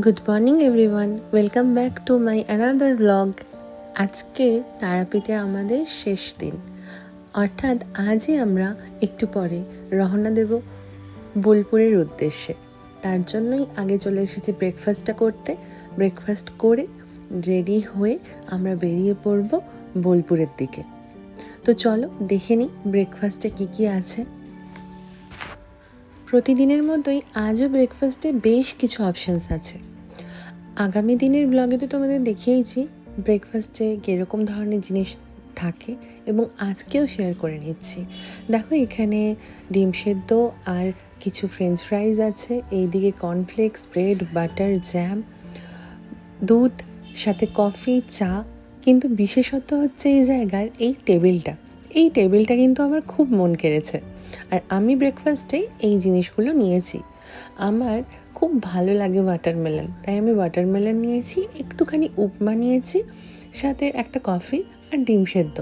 Good morning everyone welcome back to my another blog আজকে তারাপীঠে আমাদের শেষ দিন। অর্থাৎ আজই আমরা একটু পরে রওনা দেব বোলপুরের উদ্দেশ্যে। তার জন্যই আগে চলে এসেছি ব্রেকফাস্টটা করতে। ব্রেকফাস্ট করে রেডি হয়ে আমরা বেরিয়ে পড়ব বোলপুরের দিকে। তো চলো দেখে নিই ব্রেকফাস্টে কী কী আছে। প্রতিদিনের মতোই আজও ব্রেকফাস্টে বেশ কিছু অপশানস আছে। আগামী দিনের ব্লগে তো তোমাদের দেখিয়েইছি ব্রেকফাস্টে কীরকম ধরনের জিনিস থাকে এবং আজকেও শেয়ার করে নিচ্ছি। দেখো এখানে ডিম সেদ্ধ আর কিছু ফ্রেঞ্চ ফ্রাইজ আছে, এইদিকে কর্নফ্লেক্স ব্রেড বাটার জ্যাম দুধ, সাথে কফি চা, কিন্তু বিশেষত্ব হচ্ছে এই জায়গার এই টেবিলটা এই টেবিলটা কিন্তু আমার খুব মন কেড়েছে। আর আমি ব্রেকফাস্টে এই জিনিসগুলো নিয়েছি। আমার খুব ভালো লাগে ওয়াটারমেলন তাই আমি ওয়াটারমেলন নিয়েছি, একটুখানি উপমা নিয়েছি, সাথে একটা কফি আর ডিম সেদ্ধ।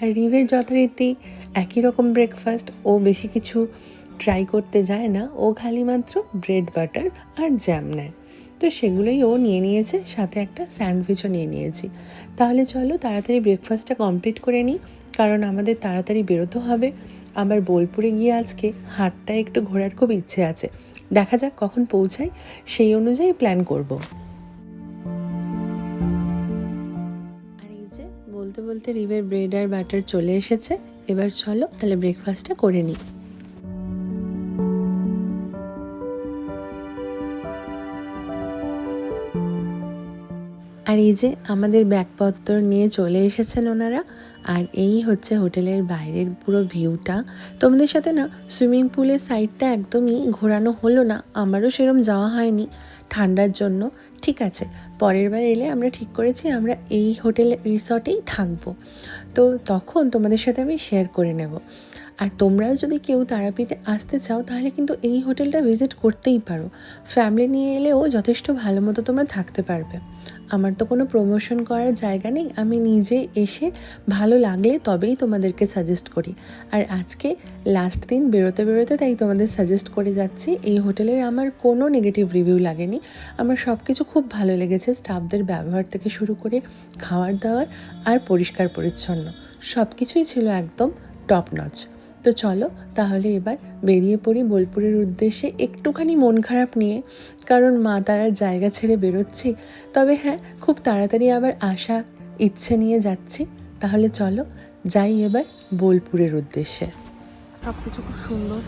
আর রিভের যথারীতি একই রকম ব্রেকফাস্ট ও বেশি কিছু ট্রাই করতে যায় না, ও খালি মাত্র ব্রেড বাটার আর জ্যাম নেয়। তো সেগুলোই ও নিয়ে নিয়েছে, সাথে একটা স্যান্ডউইচও নিয়ে নিয়েছি। তাহলে চলো তাড়াতাড়ি ব্রেকফাস্টটা কমপ্লিট করে নিই কারণ আমাদের তাড়াতাড়ি বেরোতে হবে। আমার বোলপুরে গিয়ে আজকে হাটটা একটু ঘোরার খুব ইচ্ছে আছে। দেখা যাক কখন পৌঁছাই, সেই অনুযায়ী প্ল্যান করব। আর এই যে বলতে বলতে রিভের ব্রেড আর বাটার চলে এসেছে। এবার চলো তাহলে ব্রেকফাস্টটা করে নিই। আর এই যে আমাদের ব্যাগপত্র নিয়ে চলে এসেছেন ওনারা, আর এই হচ্ছে হোটেলের বাইরের পুরো ভিউটা। তোমাদের সাথে না সুইমিং পুলের সাইডটা একদমই ঘোরানো হলো না, আমারও সেরম যাওয়া হয়নি ঠান্ডার জন্য। ঠিক আছে, পরের বার এলে আমরা ঠিক করেছি, আমরা এই হোটেল রিসর্টেই থাকব। তো তখন তোমাদের সাথে আমি শেয়ার করে নেব। আর তোমরাও যদি কেউ তারাপীঠে আসতে চাও, তাহলে কিন্তু এই হোটেলটা ভিজিট করতেই পারো। ফ্যামিলি নিয়ে এলেও যথেষ্ট ভালো মতো তোমরা থাকতে পারবে। আমার তো কোনো প্রমোশন করার জায়গা নেই, আমি নিজে এসে ভালো লাগলে তবেই তোমাদেরকে সাজেস্ট করি। আর আজকে লাস্ট দিন বেরোতে বেরোতে তাই তোমাদের সাজেস্ট করে যাচ্ছি, এই হোটেলের আমার কোনো নেগেটিভ রিভিউ লাগেনি। আমার সব কিছু খুব ভালো লেগেছে, স্টাফদের ব্যবহার থেকে শুরু করে খাওয়ার দাওয়ার আর পরিষ্কার পরিচ্ছন্ন। সব কিছুই ছিল একদম টপ নচ তো চলো, তাহলে এবার বেরিয়ে পড়ি বোলপুরের উদ্দেশ্যে একটুখানি মন খারাপ নিয়ে। কারণ মা তারা জায়গা ছেড়ে বেরোচ্ছি। তবে হ্যাঁ খুব তাড়াতাড়ি আবার আসা ইচ্ছে নিয়ে যাচ্ছি। তাহলে চলো, যাই এবার বোলপুরের উদ্দেশ্যে। সব কিছু খুব সুন্দর।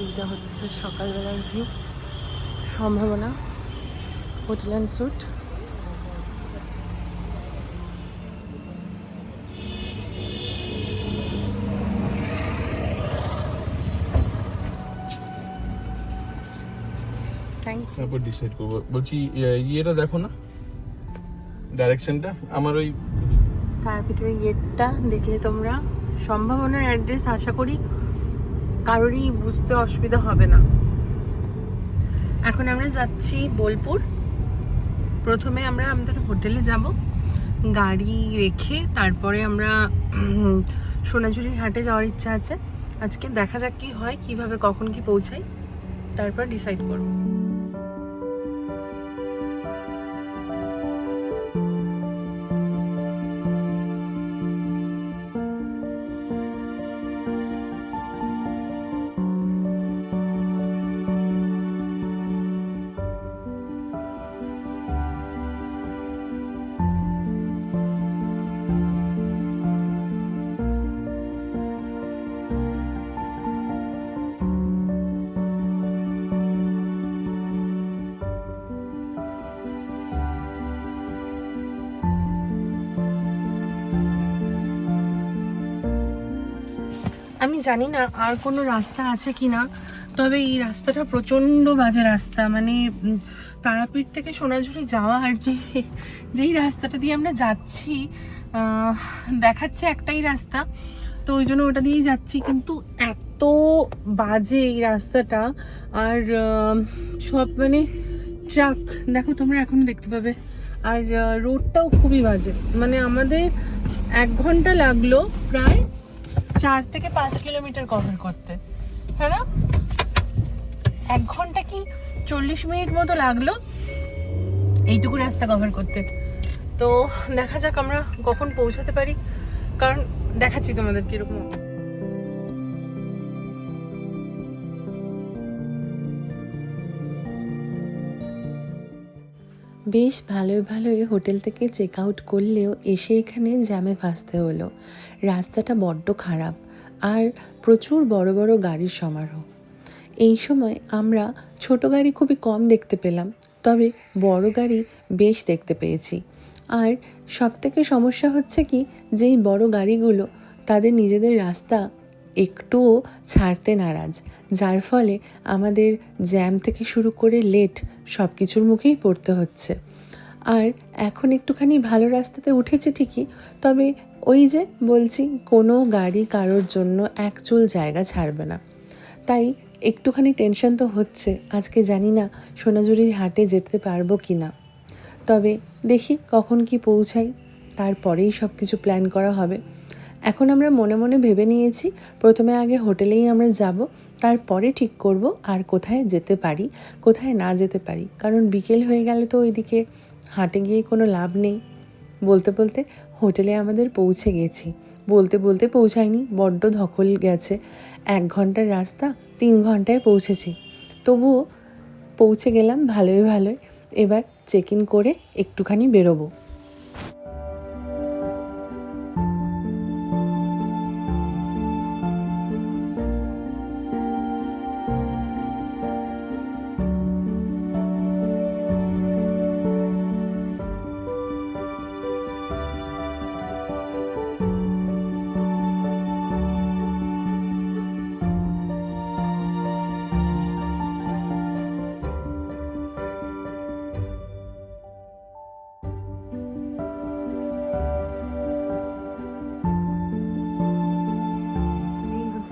এইটা হচ্ছে সকালবেলার ভিউ সম্ভাবনা। Hotel and suite thank you তারপর ডিসাইড করব। বলছি ইয়ে- ইয়েটা দেখো না? ডাইরেকশনটা আমার ওই তারাপীঠের গেটটা দেখলে তোমরা। সম্ভাবনার অ্যাড্রেস আশা করি কারোরই বুঝতে অসুবিধা হবে না। এখন আমরা যাচ্ছি বোলপুর। প্রথমে আমরা আমাদের হোটেলে যাব। গাড়ি রেখে তারপরে আমরা সোনাঝুরির হাটে যাওয়ার ইচ্ছা আছে। আজকে দেখা যাক কি হয় কীভাবে কখন কি পৌঁছাই। তারপর ডিসাইড করব। আমি জানি না আর কোনো রাস্তা আছে কি না তবে এই রাস্তাটা প্রচণ্ড বাজে রাস্তা। মানে তারাপীঠ থেকে সোনাঝুরি যাওয়া আর যে, যেই রাস্তাটা দিয়ে আমরা যাচ্ছি দেখাচ্ছে একটাই রাস্তা। তো ওই জন্য ওটা দিয়েই যাচ্ছি। কিন্তু এত বাজে এই রাস্তাটা। আর সব মানে ট্রাক, দেখো তোমরা এখনও দেখতে পাবে। আর রোডটাও খুবই বাজে। মানে আমাদের এক ঘণ্টা লাগল প্রায়। চার থেকে পাঁচ কিলোমিটার কভার করতে। হ্যাঁ না? এক ঘণ্টা কি চল্লিশ মিনিট মতো লাগল? এইটুকু রাস্তা কভার করতে। তো দেখা যাক আমরা কখন পৌঁছাতে পারি। কারণ দেখাচ্ছি তোমাদের কীরকম অবস্থা। বেশ ভালোই ভালোই হোটেল থেকে চেক আউট করলেও এসে এখানে জ্যামে ফাঁসতে হলো। রাস্তাটা বড্ড খারাপ আর প্রচুর বড় বড় গাড়ির সমারোহ। এই সময় আমরা ছোট গাড়ি খুবই কম দেখতে পেলাম, তবে বড় গাড়ি বেশ দেখতে পেয়েছি। আর সবথেকে সমস্যা হচ্ছে কি, যেই বড় গাড়িগুলো তাদের নিজেদের রাস্তা একটুও ছাড়তে নারাজ, যার ফলে আমাদের জ্যাম থেকে শুরু করে লেট সব কিছুর মুখেই পড়তে হচ্ছে। আর এখন একটুখানি ভালো রাস্তাতে উঠেছে ঠিকই, তবে ওই যে বলছি, কোনো গাড়ি কারোর জন্য এক চুল জায়গা ছাড়বে না। তাই একটুখানি টেনশন তো হচ্ছে, আজকে জানি না সোনাঝুরির হাটে যেতে পারব কি না তবে দেখি কখন কি পৌঁছাই, তারপরেই সব কিছু প্ল্যান করা হবে। এখন আমরা মনে মনে ভেবে নিয়েছি, প্রথমে আগে হোটেলেই আমরা যাব, তারপরে ঠিক করব আর কোথায় যেতে পারি, কোথায় না যেতে পারি। কারণ বিকেল হয়ে গেলে তো ওইদিকে হাটে গিয়ে কোনো লাভ নেই। বলতে বলতে হোটেলে আমাদের পৌঁছে গেছি। বলতে বলতে পৌঁছায়নি, বড্ড ধকল গেছে। এক ঘণ্টার রাস্তা, তিন ঘন্টায় পৌঁছেছি। তবুও পৌঁছে গেলাম ভালোই ভালোই। এবার চেক ইন করে একটুখানি বেরোবো।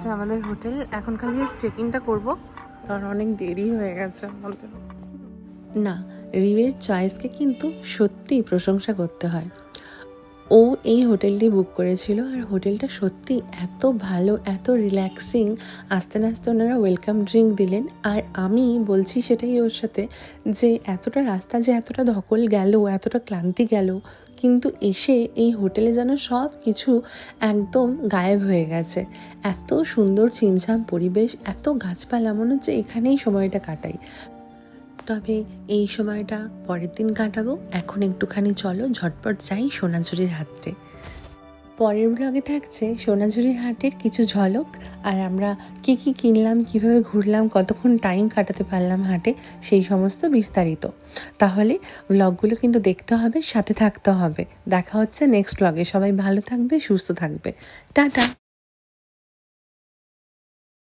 হচ্ছে আমাদের হোটেল। এখন খালি চেকিংটা করব। কারণ অনেক দেরি হয়ে গেছে আমাদের। না রিভের চয়েসকে কিন্তু সত্যিই প্রশংসা করতে হয়। ও এই হোটেলটি বুক করেছিল আর হোটেলটা সত্যি এত ভালো, এত রিল্যাক্সিং আস্তে আস্তে ওনারা ওয়েলকাম ড্রিঙ্ক দিলেন। আর আমি বলছি সেটাই ওর সাথে যে এতটা রাস্তা যে এতটা ধকল গেল, এতটা ক্লান্তি গেল, কিন্তু এসে এই হোটেলে যেন সব কিছু একদম গায়েব হয়ে গেছে। এত সুন্দর ছিমছাম পরিবেশ, এত গাছপালা, মনে হচ্ছে এখানেই সময়টা কাটাই। তবে এই সময়টা পরের দিন কাটাবো। এখন একটুখানি চলো, ঝটপট যাই সোনাঝুরির হাটে পরের ব্লগে থাকছে সোনাঝুরির হাটের কিছু ঝলক, আর আমরা কি কি কিনলাম, কীভাবে ঘুরলাম, কতক্ষণ টাইম কাটাতে পারলাম হাটে, সেই সমস্ত বিস্তারিত। তাহলে ব্লগগুলো কিন্তু দেখতে হবে, সাথে থাকতে হবে। দেখা হচ্ছে নেক্সট ব্লগে সবাই ভালো থাকবে, সুস্থ থাকবে। টাটা!